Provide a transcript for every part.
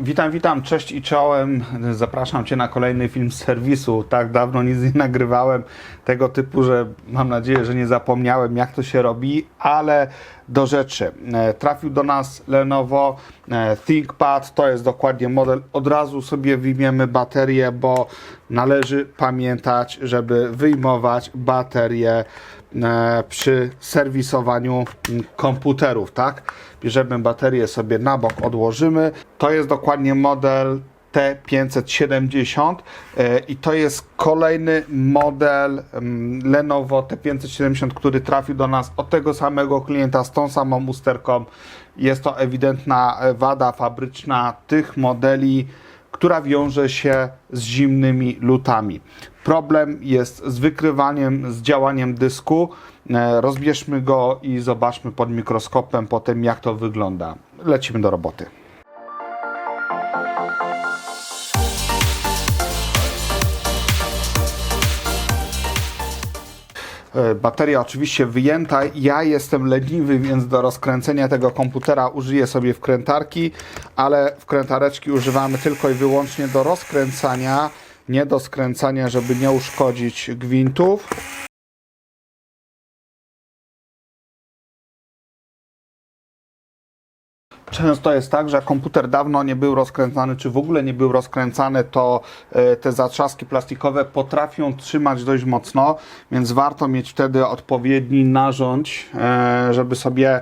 Witam, witam, cześć i czołem. Zapraszam Cię na kolejny film z serwisu. Tak dawno nic nie nagrywałem tego typu, że mam nadzieję, że nie zapomniałem jak to się robi, ale do rzeczy. E, Trafił do nas Lenovo e, ThinkPad, to jest dokładnie model. Od razu sobie wyjmiemy baterię, bo należy pamiętać, żeby wyjmować baterię e, przy serwisowaniu komputerów, tak? Bierzemy baterię sobie na bok, odłożymy. To jest dokładnie model T570 e, i to jest kolejny model mm, Lenovo T570, który trafił do nas od tego samego klienta z tą samą usterką. Jest to ewidentna e, wada fabryczna tych modeli, która wiąże się z zimnymi lutami. Problem jest z wykrywaniem, z działaniem dysku. E, Rozbierzmy go i zobaczmy pod mikroskopem potem, jak to wygląda. Lecimy do roboty. Bateria oczywiście wyjęta. Ja jestem leniwy, więc do rozkręcenia tego komputera użyję sobie wkrętarki, ale wkrętareczki używamy tylko i wyłącznie do rozkręcania, nie do skręcania, żeby nie uszkodzić gwintów. Często jest tak, że komputer dawno nie był rozkręcany, czy w ogóle nie był rozkręcany, to e, te zatrzaski plastikowe potrafią trzymać dość mocno, więc warto mieć wtedy odpowiedni narząd, e, żeby sobie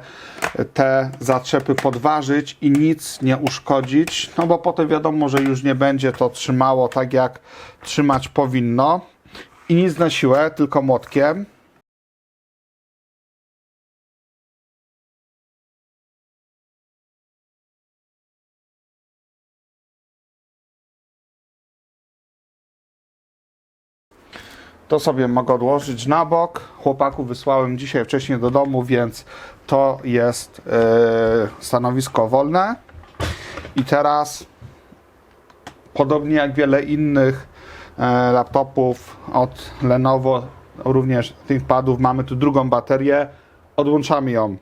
te zatrzepy podważyć i nic nie uszkodzić, no bo potem wiadomo, że już nie będzie to trzymało tak jak trzymać powinno. I nic na siłę, tylko młotkiem. To sobie mogę odłożyć na bok. Chłopaku wysłałem dzisiaj wcześniej do domu, więc to jest e, stanowisko wolne. I teraz, podobnie jak wiele innych e, laptopów od Lenovo, również ThinkPadów, mamy tu drugą baterię. Odłączamy ją.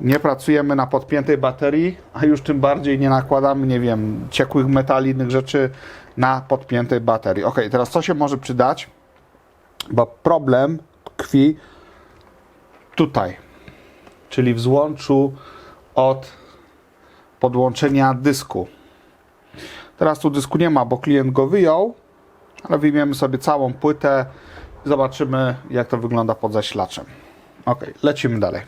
Nie pracujemy na podpiętej baterii, a już tym bardziej nie nakładamy, nie wiem, ciekłych metali, innych rzeczy na podpiętej baterii. Ok, teraz co się może przydać? Bo problem tkwi tutaj, czyli w złączu od podłączenia dysku. Teraz tu dysku nie ma, bo klient go wyjął, ale wyjmiemy sobie całą płytę i zobaczymy, jak to wygląda pod zasilaczem. Ok, lecimy dalej.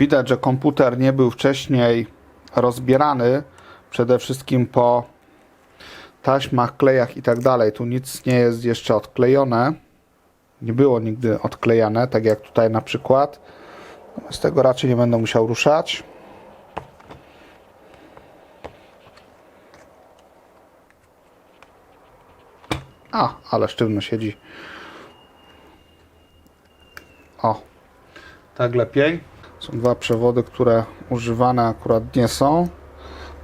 Widać, że komputer nie był wcześniej rozbierany, przede wszystkim po taśmach, klejach i tak dalej. Tu nic nie jest jeszcze odklejone. Nie było nigdy odklejane, tak jak tutaj na przykład. Z tego raczej nie będę musiał ruszać. A, ale sztywno siedzi. O, tak lepiej. Są dwa przewody, które używane akurat nie są.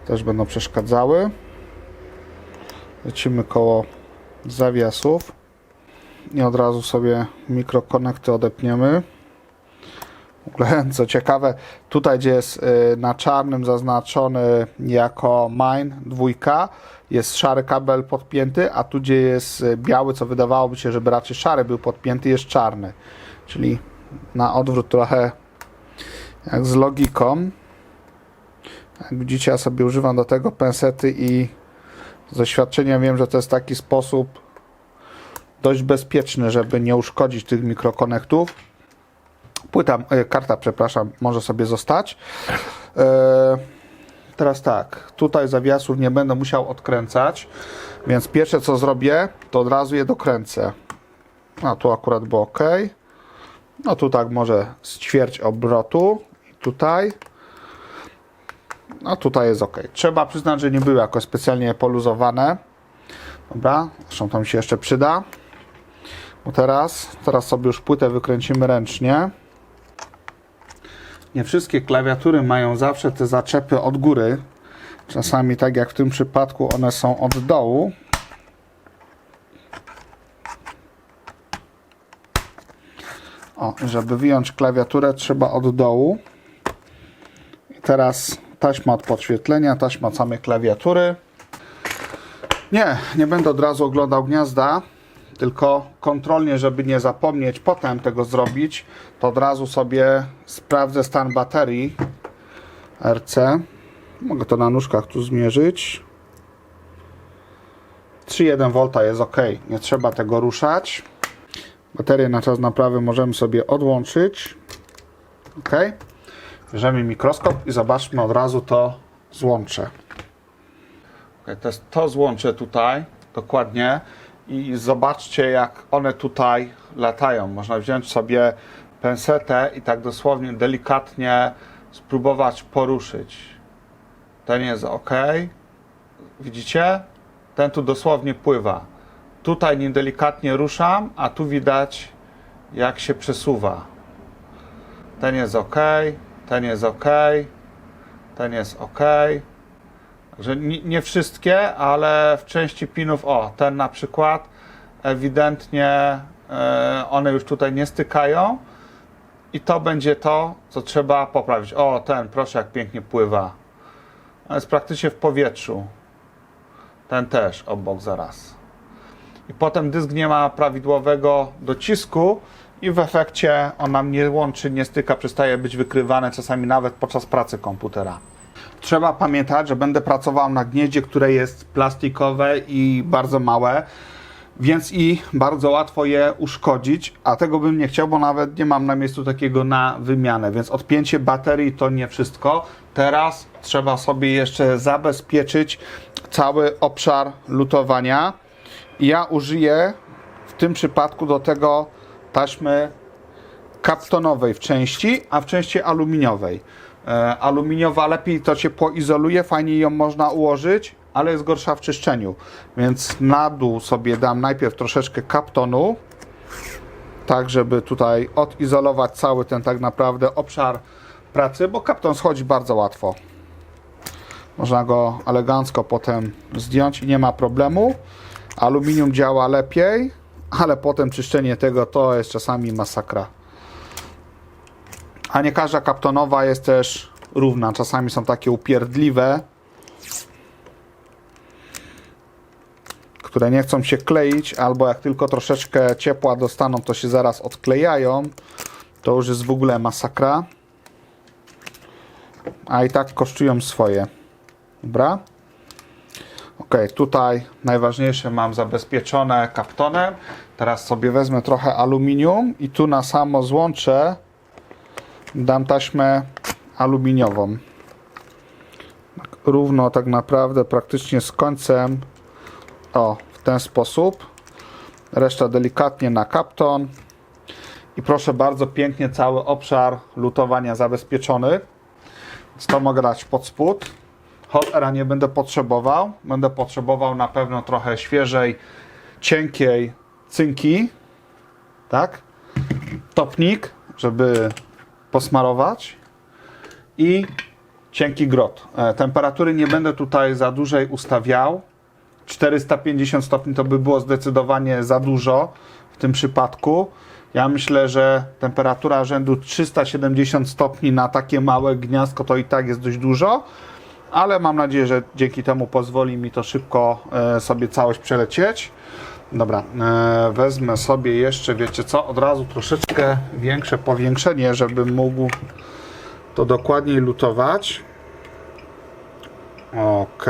Też będą przeszkadzały. Lecimy koło zawiasów. I od razu sobie mikrokonekty odepniemy. W ogóle, co ciekawe, tutaj gdzie jest y, na czarnym zaznaczony jako mine dwójka, jest szary kabel podpięty, a tu gdzie jest y, biały, co wydawałoby się, żeby raczej szary był podpięty, jest czarny. Czyli na odwrót trochę jak z logiką. Jak widzicie, ja sobie używam do tego pensety i z doświadczenia wiem, że to jest taki sposób dość bezpieczny, żeby nie uszkodzić tych mikrokonektów. Płyta, e, karta, przepraszam, może sobie zostać. E, teraz tak, tutaj zawiasów nie będę musiał odkręcać, więc pierwsze co zrobię, to od razu je dokręcę. A tu akurat było ok. No tu tak może z ćwierć obrotu. Tutaj. No tutaj jest ok. Trzeba przyznać, że nie były jakoś specjalnie poluzowane. Dobra, zresztą to mi się jeszcze przyda. Bo teraz, teraz sobie już płytę wykręcimy ręcznie. Nie wszystkie klawiatury mają zawsze te zaczepy od góry. Czasami tak jak w tym przypadku one są od dołu. O, żeby wyjąć klawiaturę trzeba od dołu. I teraz taśma od podświetlenia, taśma samej klawiatury. Nie, nie będę od razu oglądał gniazda, tylko kontrolnie, żeby nie zapomnieć potem tego zrobić, to od razu sobie sprawdzę stan baterii RC. Mogę to na nóżkach tu zmierzyć. 3,1 V jest ok, nie trzeba tego ruszać. Baterię na czas naprawy możemy sobie odłączyć. Ok. Bierzemy mikroskop i zobaczmy od razu to złącze. Okay, to, jest to złącze tutaj, dokładnie. I zobaczcie, jak one tutaj latają. Można wziąć sobie pensetę i tak dosłownie delikatnie spróbować poruszyć. Ten jest ok. Widzicie? Ten tu dosłownie pływa. Tutaj niedelikatnie ruszam, a tu widać, jak się przesuwa. Ten jest ok, ten jest ok, ten jest ok. Że nie, wszystkie, ale w części pinów, o, ten na przykład, ewidentnie e, one już tutaj nie stykają i to będzie to, co trzeba poprawić. O, ten, proszę, jak pięknie pływa. On jest praktycznie w powietrzu. Ten też obok zaraz. I potem dysk nie ma prawidłowego docisku i w efekcie on nam nie łączy, nie styka, przestaje być wykrywane czasami nawet podczas pracy komputera. Trzeba pamiętać, że będę pracował na gnieździe, które jest plastikowe i bardzo małe, więc i bardzo łatwo je uszkodzić, a tego bym nie chciał, bo nawet nie mam na miejscu takiego na wymianę, więc odpięcie baterii to nie wszystko. Teraz trzeba sobie jeszcze zabezpieczyć cały obszar lutowania. Ja użyję w tym przypadku do tego taśmy kaptonowej w części, a w części aluminiowej. E, aluminiowa lepiej to ciepło izoluje, fajnie ją można ułożyć, ale jest gorsza w czyszczeniu. Więc na dół sobie dam najpierw troszeczkę kaptonu, tak żeby tutaj odizolować cały ten tak naprawdę obszar pracy, bo kapton schodzi bardzo łatwo. Można go elegancko potem zdjąć i nie ma problemu. Aluminium działa lepiej, ale potem czyszczenie tego to jest czasami masakra. A nie każda kaptonowa jest też równa. Czasami są takie upierdliwe, które nie chcą się kleić, albo jak tylko troszeczkę ciepła dostaną, to się zaraz odklejają. To już jest w ogóle masakra. A i tak kosztują swoje. Dobra. Ok, tutaj najważniejsze mam zabezpieczone kaptonem. Teraz sobie wezmę trochę aluminium i tu na samo złącze dam taśmę aluminiową. Tak równo tak naprawdę praktycznie z końcem. O, w ten sposób. Reszta delikatnie na kapton. I proszę bardzo, pięknie cały obszar lutowania zabezpieczony. Więc to mogę dać pod spód. Hot Aira nie będę potrzebował. Będę potrzebował na pewno trochę świeżej, cienkiej cynki. Tak? Topnik, żeby posmarować. I cienki grot. E, Temperatury nie będę tutaj za dłużej ustawiał. 450 stopni to by było zdecydowanie za dużo w tym przypadku. Ja myślę, że temperatura rzędu 370 stopni na takie małe gniazdko to i tak jest dość dużo, ale mam nadzieję, że dzięki temu pozwoli mi to szybko e, sobie całość przelecieć. Dobra, e, wezmę sobie jeszcze, wiecie co, od razu troszeczkę większe powiększenie, żebym mógł to dokładniej lutować. Ok,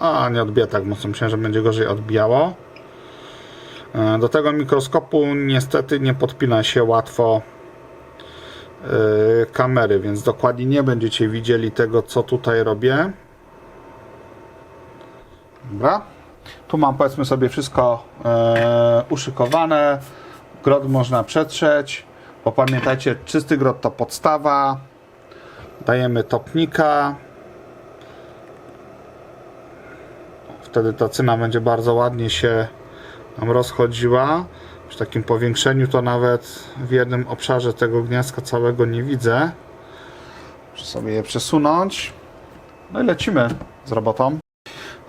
a nie odbija tak mocno, myślałem, że będzie gorzej odbijało. E, Do tego mikroskopu niestety nie podpina się łatwo kamery, więc dokładnie nie będziecie widzieli tego, co tutaj robię. Dobra. Tu mam powiedzmy sobie wszystko e, uszykowane. Grot można przetrzeć, bo pamiętajcie, czysty grot to podstawa. Dajemy topnika. Wtedy ta cyna będzie bardzo ładnie się nam rozchodziła. Przy takim powiększeniu to nawet w jednym obszarze tego gniazdka całego nie widzę. Muszę sobie je przesunąć. No i lecimy z robotą.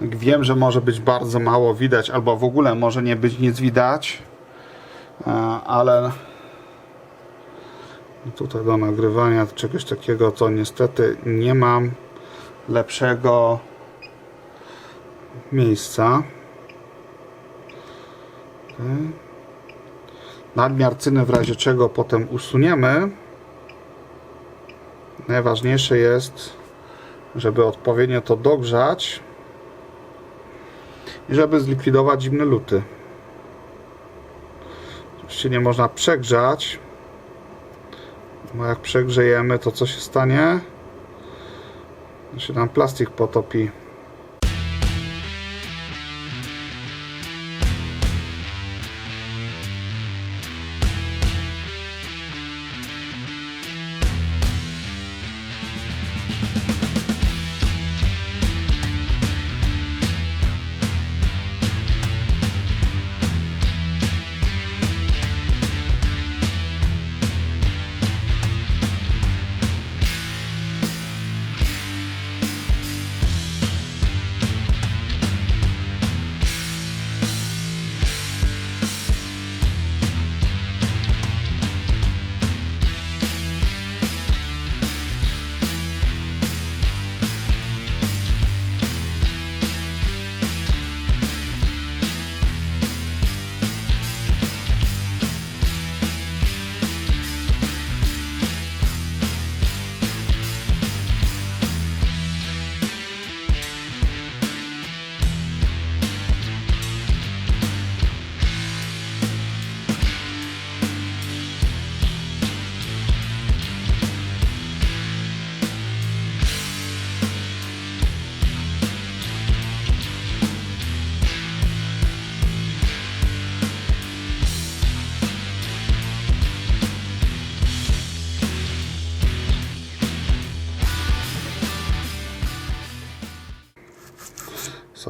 Wiem, że może być bardzo mało widać, albo w ogóle może nie być nic widać, e, ale tutaj do nagrywania czegoś takiego, to niestety nie mam lepszego miejsca. Okay. Nadmiar cyny w razie czego potem usuniemy. Najważniejsze jest, żeby odpowiednio to dogrzać i żeby zlikwidować zimne luty. Oczywiście nie można przegrzać, bo jak przegrzejemy, to co się stanie? Się nam plastik potopi.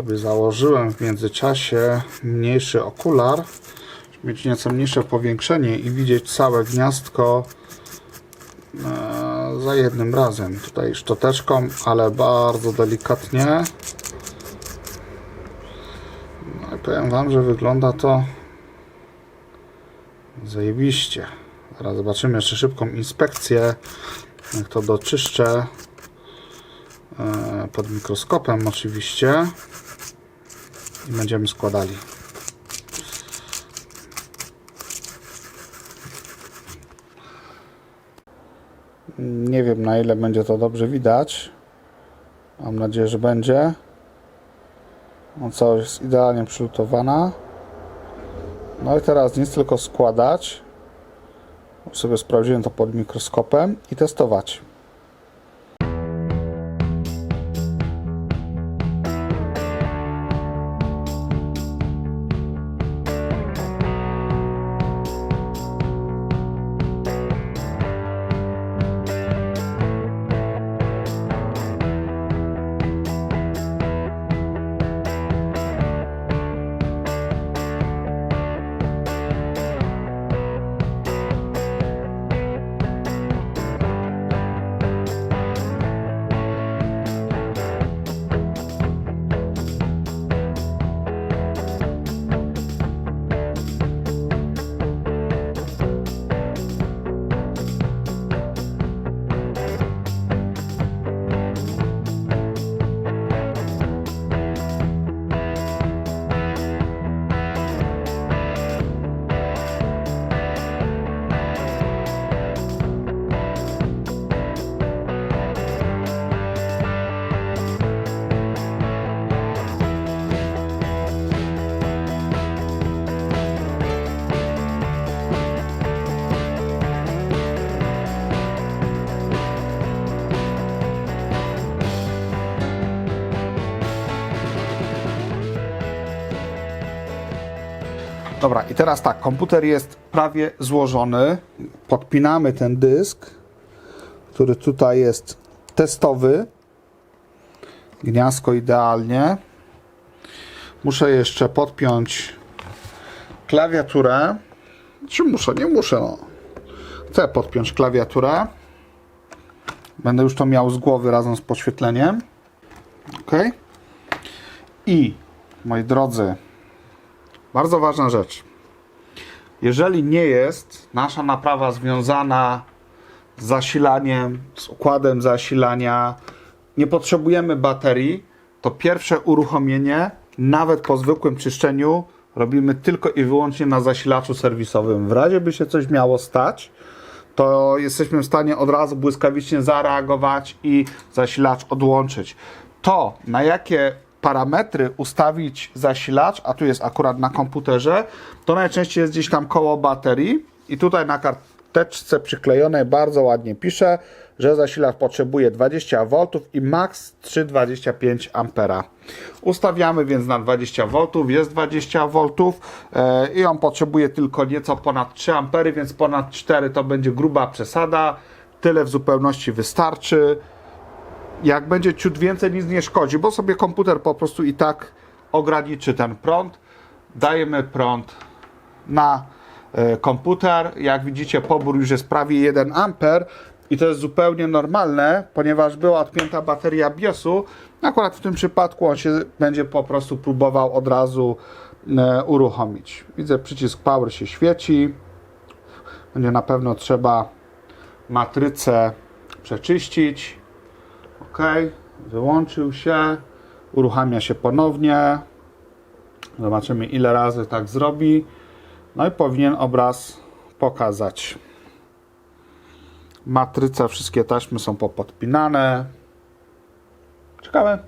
Sobie założyłem w międzyczasie mniejszy okular, żeby mieć nieco mniejsze powiększenie i widzieć całe gniazdko e, za jednym razem. Tutaj szczoteczką, ale bardzo delikatnie. No i powiem Wam, że wygląda to zajebiście. Zaraz zobaczymy jeszcze szybką inspekcję, jak to doczyszczę e, pod mikroskopem oczywiście i będziemy składali. Nie wiem na ile będzie to dobrze widać. Mam nadzieję, że będzie. No całość jest idealnie przylutowana. No i teraz nic tylko składać. Sobie sprawdziłem to pod mikroskopem i testować. Dobra, i teraz tak, komputer jest prawie złożony. Podpinamy ten dysk, który tutaj jest testowy. Gniazdko idealnie. Muszę jeszcze podpiąć klawiaturę. Czy muszę? Nie muszę. No. Chcę podpiąć klawiaturę. Będę już to miał z głowy razem z podświetleniem. Ok. I moi drodzy, bardzo ważna rzecz. Jeżeli nie jest nasza naprawa związana z zasilaniem, z układem zasilania. Nie potrzebujemy baterii. To pierwsze uruchomienie, nawet po zwykłym czyszczeniu, robimy tylko i wyłącznie na zasilaczu serwisowym. W razie by się coś miało stać, to jesteśmy w stanie od razu błyskawicznie zareagować i zasilacz odłączyć. To, na jakie parametry ustawić zasilacz, a tu jest akurat na komputerze, to najczęściej jest gdzieś tam koło baterii i tutaj na karteczce przyklejonej bardzo ładnie pisze, że zasilacz potrzebuje 20 V i max 3,25 A. Ustawiamy więc na 20 V, jest 20 V e, i on potrzebuje tylko nieco ponad 3 A, więc ponad 4 to będzie gruba przesada. Tyle w zupełności wystarczy jak będzie ciut więcej, nic nie szkodzi, bo sobie komputer po prostu i tak ograniczy ten prąd. Dajemy prąd na e, komputer. Jak widzicie, pobór już jest prawie 1 A i to jest zupełnie normalne, ponieważ była odpięta bateria BIOSu. Akurat w tym przypadku on się będzie po prostu próbował od razu e, uruchomić. Widzę, przycisk Power się świeci. Będzie na pewno trzeba matrycę przeczyścić. OK, wyłączył się, uruchamia się ponownie. Zobaczymy, ile razy tak zrobi. No i powinien obraz pokazać. Matryca, wszystkie taśmy są popodpinane. Ciekawe.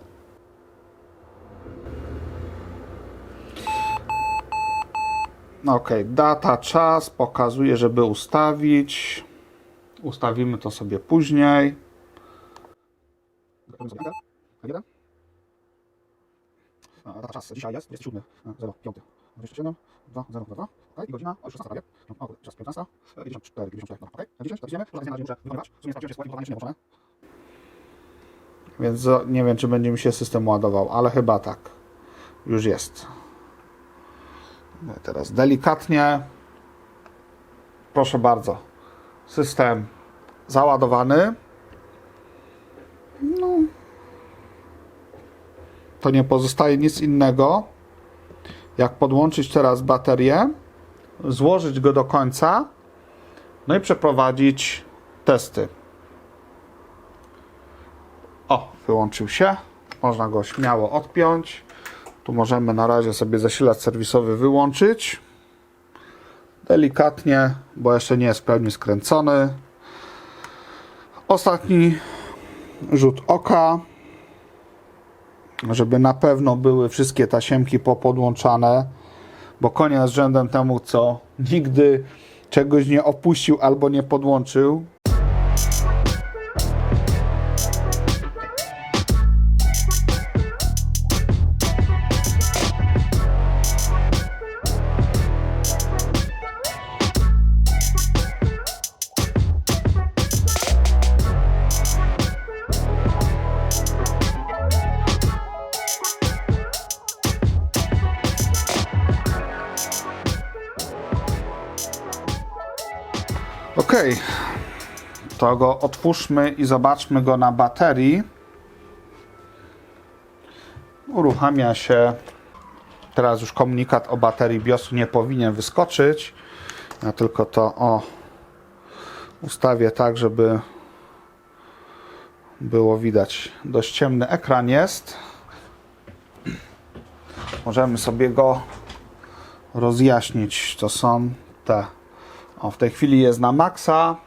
OK, data, czas pokazuje, żeby ustawić. Ustawimy to sobie później. Zrobimy sobie K1. A data czas dzisiaj jest 27, 05, 27, 2, 0, 2, 2. Okay. I godzina o 16 prawie. No, o, czas 15, 54, 94, no. Okay. 10, to widzimy, że na razie muszę wykonywać. W sumie sprawdziłem, czy składniki jeszcze nie włączone. Więc nie wiem, czy będzie mi się system ładował, ale chyba tak. Już jest. No teraz delikatnie. Proszę bardzo. System załadowany. To nie pozostaje nic innego, jak podłączyć teraz baterię, złożyć go do końca, no i przeprowadzić testy. O, wyłączył się. Można go śmiało odpiąć. Tu możemy na razie sobie zasilacz serwisowy wyłączyć. Delikatnie, bo jeszcze nie jest w pełni skręcony. Ostatni rzut oka, żeby na pewno były wszystkie tasiemki popodłączane, bo koniec z rzędem temu, co nigdy czegoś nie opuścił albo nie podłączył. To go otwórzmy i zobaczmy go na baterii. Uruchamia się. Teraz już komunikat o baterii BIOSu nie powinien wyskoczyć. Ja tylko to o ustawię tak, żeby było widać. Dość ciemny ekran jest. Możemy sobie go rozjaśnić. To są te o, w tej chwili jest na maksa.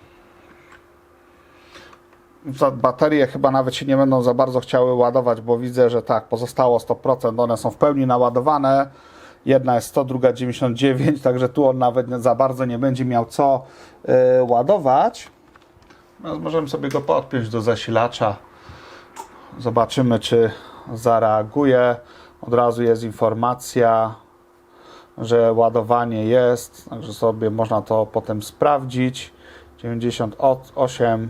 Baterie chyba nawet się nie będą za bardzo chciały ładować, bo widzę, że tak, pozostało 100%. One są w pełni naładowane. Jedna jest 100, druga 99, także tu on nawet za bardzo nie będzie miał co yy, ładować. No, możemy sobie go podpiąć do zasilacza. Zobaczymy, czy zareaguje. Od razu jest informacja że ładowanie jest, także sobie można to potem sprawdzić. 98%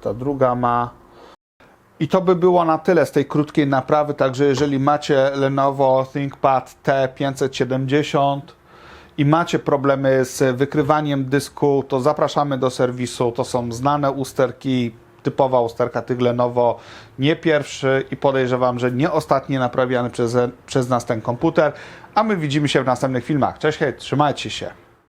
ta druga ma. I to by było na tyle z tej krótkiej naprawy, także jeżeli macie Lenovo ThinkPad T570 i macie problemy z wykrywaniem dysku, to zapraszamy do serwisu. To są znane usterki, typowa usterka tych Lenovo, nie pierwszy i podejrzewam, że nie ostatni naprawiany przez, przez nas ten komputer. A my widzimy się w następnych filmach. Cześć, hej, trzymajcie się.